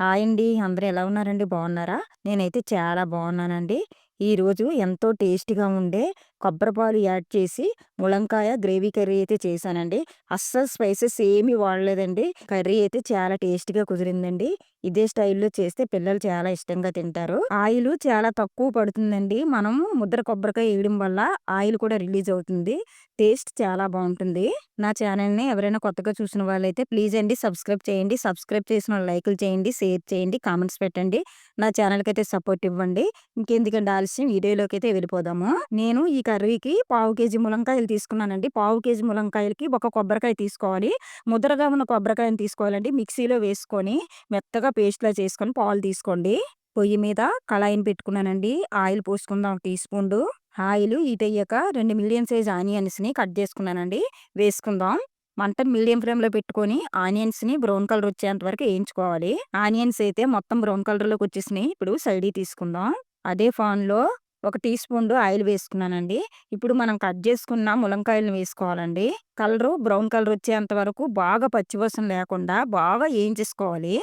Hi అండి. అందరూ ఎలా ఉన్నారండి? బాగున్నారా? నేనైతే చాలా బాగున్నానండి. ఈరోజు ఎంతో టేస్టీగా ఉండే కొబ్బరిపాలు యాడ్ చేసి ములంకాయ గ్రేవీ కర్రీ అయితే చేశానండి. అస్సలు స్పైసెస్ ఏమీ వాడలేదండి. కర్రీ అయితే చాలా టేస్టీగా కుదిరిందండి. ఇదే స్టైల్‌లో చేస్తే పిల్లలు చాలా ఇష్టంగా తింటారు. ఆయిల్ చాలా తక్కువ పడుతుందండి. మనం ముద్ర కొబ్బరికాయ వేయడం వల్ల ఆయిల్ కూడా రిలీజ్ అవుతుంది. టేస్ట్ చాలా బాగుంటుంది. నా ఛానల్‌ని ఎవరైనా కొత్తగా చూసిన వాళ్ళైతే ప్లీజ్ అండి సబ్స్క్రైబ్ చేయండి. సబ్స్క్రైబ్ చేసిన లైకులు చేయండి, షేర్ చేయండి, కామెంట్స్ పెట్టండి. నా ఛానల్‌కి అయితే సపోర్ట్ ఇవ్వండి. ఇంకెందుకండి ఆలస్యం వీడియోలోకి అయితే వెళ్ళిపోదాము. నేను ఈ కర్రీకి పావు కేజీ ములంకాయలు తీసుకున్నానండి. పావు కేజీ ములంకాయలకి ఒక కొబ్బరికాయ తీసుకోవాలి. ముద్రగా ఉన్న కొబ్బరికాయని తీసుకోవాలండి. మిక్సీలో వేసుకొని మెత్తగా పేస్ట్‌లా చేసుకొని పాలు తీసుకోండి. పొయ్యి మీద కళాయిని పెట్టుకున్నానండి. ఆయిల్ పోసుకుందాం టీ స్పూన్‌డు. ఆయిల్ హీట్ అయ్యాక రెండు మీడియం సైజ్ ఆనియన్స్‌ని కట్ చేసుకున్నానండి. వేసుకుందాం. మంటను మీడియం ఫ్లేమ్‌లో పెట్టుకొని ఆనియన్స్‌ని బ్రౌన్ కలర్ వచ్చేంత వరకు వేయించుకోవాలి. ఆనియన్స్ అయితే మొత్తం బ్రౌన్ కలర్‌లోకి వచ్చేసినాయి. ఇప్పుడు సైడీ తీసుకుందాం. అదే ఫాన్లో ఒక టీ స్పూన్ ఆయిల్ వేసుకున్నానండి. ఇప్పుడు మనం కట్ చేసుకున్న ములంకాయలను వేసుకోవాలండి. కలరు బ్రౌన్ కలర్ వచ్చేంత వరకు బాగా పచ్చివాసన లేకుండా బాగా వేయించేసుకోవాలి.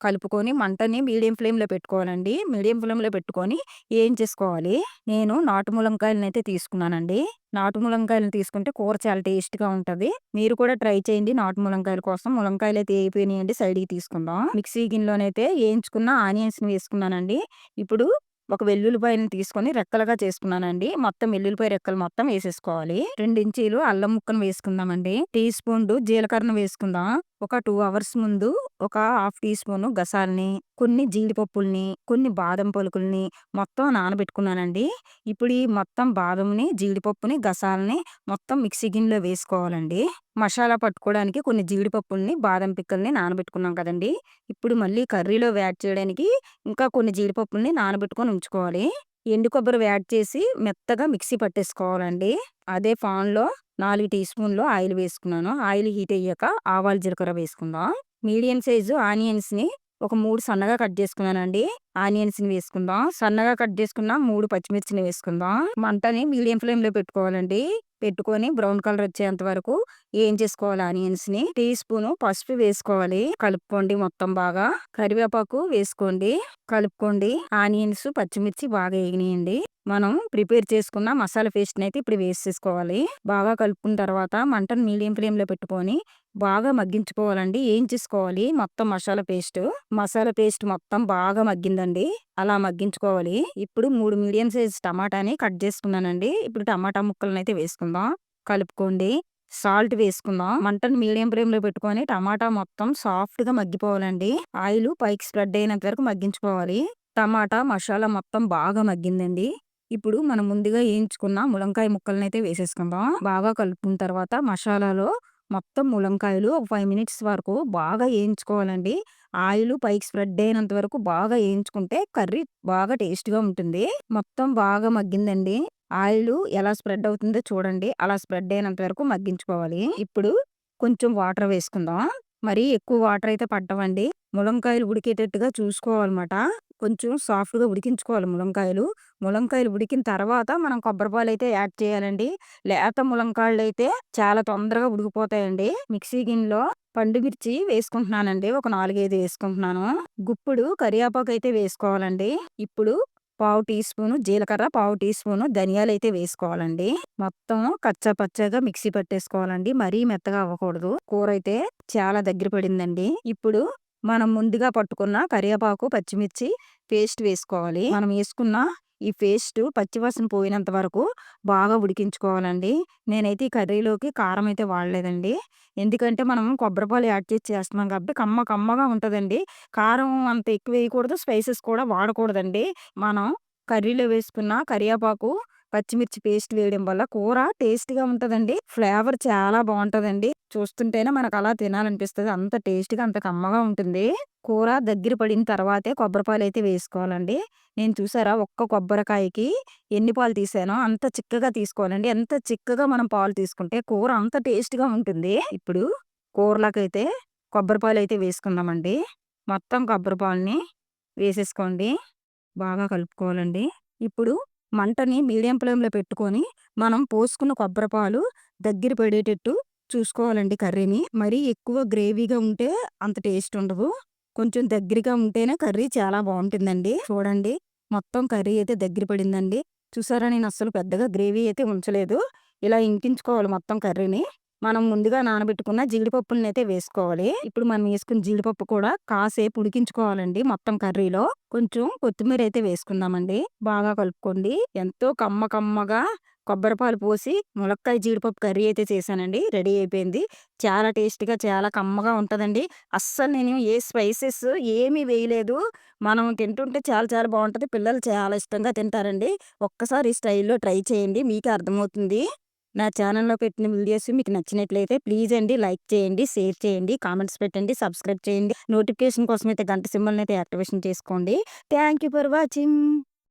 కలుపుకొని మంటని మీడియం ఫ్లేమ్‌లో పెట్టుకోవాలండి. మీడియం ఫ్లేమ్‌లో పెట్టుకొని వేయించేసుకోవాలి. నేను నాటు ములంకాయలనైతే తీసుకున్నానండి. నాటు ములంకాయలను తీసుకుంటే కూర చాలా టేస్ట్‌గా ఉంటుంది మీరు కూడా ట్రై చేయండి నాటు ములంకాయల కోసం. ములంకాయలైతే వేగిపోయినాయండి. సైడ్‌కి తీసుకుందాం. మిక్సీ గిన్నెలోనైతే వేయించుకున్న ఆనియన్స్‌ని వేసుకున్నానండి. ఇప్పుడు ఒక వెల్లుల్లిపాయని తీసుకొని రెక్కలుగా చేసుకున్నానండి. మొత్తం వెల్లుల్లిపాయ రెక్కలు మొత్తం వేసేసుకోవాలి. రెండు ఇంచీలు అల్లం ముక్కను వేసుకుందామండి. టీ స్పూన్ జీలకర్రను వేసుకుందాం. ఒక టూ అవర్స్ ముందు ఒక హాఫ్ టీ స్పూన్ గసాల్ని, కొన్ని జీడిపప్పుల్ని, కొన్ని బాదం పలుకుల్ని మొత్తం నానబెట్టుకున్నానండి. ఇప్పుడు ఈ మొత్తం బాదంని, జీడిపప్పుని, గసాల్ని మొత్తం మిక్సీ గిన్నెలో వేసుకోవాలండి. మసాలా పట్టుకోవడానికి కొన్ని జీడిపప్పుల్ని, బాదం పిక్కల్ని నానబెట్టుకున్నాం కదండీ! ఇప్పుడు మళ్ళీ కర్రీలో యాడ్ చేయడానికి ఇంకా కొన్ని జీడిపప్పుల్ని నానబెట్టుకొని ఉంచుకోవాలి. ఎండు కొబ్బరి యాడ్ చేసి మెత్తగా మిక్సీ పట్టేసుకోవాలండి. అదే పాన్‌లో నాలుగు టీ స్పూన్‌లు ఆయిల్ వేసుకున్నాను. ఆయిల్ హీట్ అయ్యాక ఆవాలు, జీలకర్ర వేసుకుందాం. మీడియం సైజు ఆనియన్స్‌ని ఒక మూడు సన్నగా కట్ చేసుకున్నానండి. ఆనియన్స్‌ని వేసుకుందాం. సన్నగా కట్ చేసుకున్న మూడు పచ్చిమిర్చిని వేసుకుందాం. మంటని మీడియం ఫ్లేమ్‌లో పెట్టుకోవాలండి. పెట్టుకొని బ్రౌన్ కలర్ వచ్చేంత వరకు వేయించేసుకోవాలి ఆనియన్స్‌ని. టీ స్పూన్ పసుపు వేసుకోవాలి. కలుపుకోండి మొత్తం బాగా. కరివేపాకు వేసుకోండి. కలుపుకోండి. ఆనియన్స్, పచ్చిమిర్చి బాగా వేగినాయండి. మనం ప్రిపేర్ చేసుకున్న మసాలా పేస్ట్‌ని అయితే ఇప్పుడు వేసేసుకోవాలి. బాగా కలుపుకున్న తర్వాత మంటను మీడియం ఫ్లేమ్‌లో పెట్టుకొని బాగా మగ్గించుకోవాలండి. ఏం చేసుకోవాలి మొత్తం మసాలా పేస్ట్. మసాలా పేస్ట్ మొత్తం బాగా మగ్గింది ఉందండి అలా మగ్గించుకోవాలి. ఇప్పుడు మూడు మీడియం సైజ్ టమాటాని కట్ చేసుకున్నానండి. ఇప్పుడు టమాటా ముక్కలనైతే వేసుకుందాం. కలుపుకోండి. సాల్ట్ వేసుకుందాం. మంటను మీడియం ఫ్లేమ్‌లో పెట్టుకొని టమాటా మొత్తం సాఫ్ట్‌గా మగ్గిపోవాలండి. ఆయిల్ పైకి స్ప్రెడ్ అయినంత వరకు మగ్గించుకోవాలి. టమాటా, మసాలా మొత్తం బాగా మగ్గిందండి. ఇప్పుడు మనం ముందుగా వేయించుకున్న ములంకాయ ముక్కలనైతే వేసేసుకుందాం. బాగా కలుపుకున్న తర్వాత మసాలాలో మొత్తం ములంకాయలు ఒక ఫైవ్ మినిట్స్ వరకు బాగా వేయించుకోవాలండి. ఆయిల్ పైకి స్ప్రెడ్ అయినంత వరకు బాగా వేయించుకుంటే కర్రీ బాగా టేస్ట్‌గా ఉంటుంది. మొత్తం బాగా మగ్గిందండి. ఆయిల్ ఎలా స్ప్రెడ్ అవుతుందో చూడండి. అలా స్ప్రెడ్ అయినంత వరకు మగ్గించుకోవాలి. ఇప్పుడు కొంచెం వాటర్ వేసుకుందాం. మరీ ఎక్కువ వాటర్ అయితే పట్టవండి. ములంకాయలు ఉడికేటట్టుగా చూసుకోవాలన్నమాట. కొంచెం సాఫ్ట్‌గా ఉడికించుకోవాలి ములంకాయలు. ములంకాయలు ఉడికిన తర్వాత మనం కొబ్బరిపాలు అయితే యాడ్ చేయాలండి. లేత ములంకాయలైతే చాలా తొందరగా ఉడికిపోతాయండి. మిక్సీ గిన్నెలో పండు మిర్చి వేసుకుంటున్నానండి. ఒక 4, 5 వేసుకుంటున్నాను. గుప్పుడు కరివేపాకు అయితే వేసుకోవాలండి. ఇప్పుడు పావు టీ స్పూను జీలకర్ర, పావు టీ స్పూను అయితే వేసుకోవాలండి. మొత్తం కచ్చా పచ్చగా మిక్సీ పట్టేసుకోవాలండి. మరీ మెత్తగా అవ్వకూడదు. కూర అయితే చాలా దగ్గర పడిందండి. ఇప్పుడు మనం ముందుగా పట్టుకున్న కరివేపాకు, పచ్చిమిర్చి పేస్ట్ వేసుకోవాలి. మనం వేసుకున్న ఈ పేస్ట్ పచ్చివాసన పోయినంత వరకు బాగా ఉడికించుకోవాలండి. నేనైతే ఈ కర్రీలోకి కారం అయితే వాడలేదండి. ఎందుకంటే మనం కొబ్బరిపాలు యాడ్ చేసి చేస్తున్నాం కాబట్టి కమ్మ కమ్మగా ఉంటుందండి కారం అంత ఎక్కువ వేయకూడదు. స్పైసెస్ కూడా వాడకూడదండి. మనం కర్రీలో వేసుకున్న కరివేపాకు, పచ్చిమిర్చి పేస్ట్ వేయడం వల్ల కూర టేస్ట్‌గా ఉంటుందండి ఫ్లేవర్ చాలా బాగుంటుందండి చూస్తుంటేనే మనకు అలా తినాలనిపిస్తుంది అంత టేస్ట్‌గా అంత కమ్మగా ఉంటుంది. కూర దగ్గర పడిన తర్వాతే కొబ్బరిపాలు అయితే వేసుకోవాలండి. నేను చూసారా ఒక్క కొబ్బరికాయకి ఎన్ని పాలు తీసానో అంత చిక్కగా తీసుకోవాలండి. ఎంత చిక్కగా మనం పాలు తీసుకుంటే కూర అంత టేస్ట్‌గా ఉంటుంది. ఇప్పుడు కూరలకైతే కొబ్బరిపాలు అయితే వేసుకుందామండి. మొత్తం కొబ్బరిపాలని వేసేసుకోండి. బాగా కలుపుకోవాలండి. ఇప్పుడు మంటని మీడియం ఫ్లేమ్‌లో పెట్టుకొని మనం పోసుకున్న కొబ్బరి పాలు దగ్గర పడేటట్టు చూసుకోవాలండి కర్రీని. మరీ ఎక్కువ గ్రేవీగా ఉంటే అంత టేస్ట్ ఉండదు. కొంచెం దగ్గరగా ఉంటేనే కర్రీ చాలా బాగుంటుందండి చూడండి మొత్తం కర్రీ అయితే దగ్గర పడిందండి చూసారా నేను అస్సలు పెద్దగా గ్రేవీ అయితే ఉంచలేదు ఇలా ఇంకించుకోవాలి మొత్తం కర్రీని మనం ముందుగా నానబెట్టుకున్న జీడిపప్పులను అయితే వేసుకోవాలి. ఇప్పుడు మనం వేసుకున్న జీడిపప్పు కూడా కాసేపు ఉడికించుకోవాలండి మొత్తం కర్రీలో. కొంచెం కొత్తిమీర అయితే వేసుకుందామండి. బాగా కలుపుకోండి. ఎంతో కమ్మ కమ్మగా కొబ్బరి పాలు పోసి ములక్కాయ జీడిపప్పు కర్రీ అయితే చేశానండి. రెడీ అయిపోయింది. చాలా టేస్టీగా చాలా కమ్మగా ఉంటుందండి. అస్సలు నేను ఏ స్పైసెస్ ఏమీ వేయలేదు. మనం తింటుంటే చాలా చాలా బాగుంటుంది. పిల్లలు చాలా ఇష్టంగా తింటారండి. ఒక్కసారి ఈ స్టైల్లో ట్రై చేయండి. మీకే అర్థమవుతుంది. నా ఛానల్లో పెట్టిన వీడియోస్ మీకు నచ్చినట్లయితే ప్లీజ్ అండి లైక్ చేయండి షేర్ చేయండి కామెంట్స్ పెట్టండి సబ్స్క్రైబ్ చేయండి. నోటిఫికేషన్ కోసం అయితే గంట సింబల్ని అయితే యాక్టివేషన్ చేసుకోండి. Thank you for watching.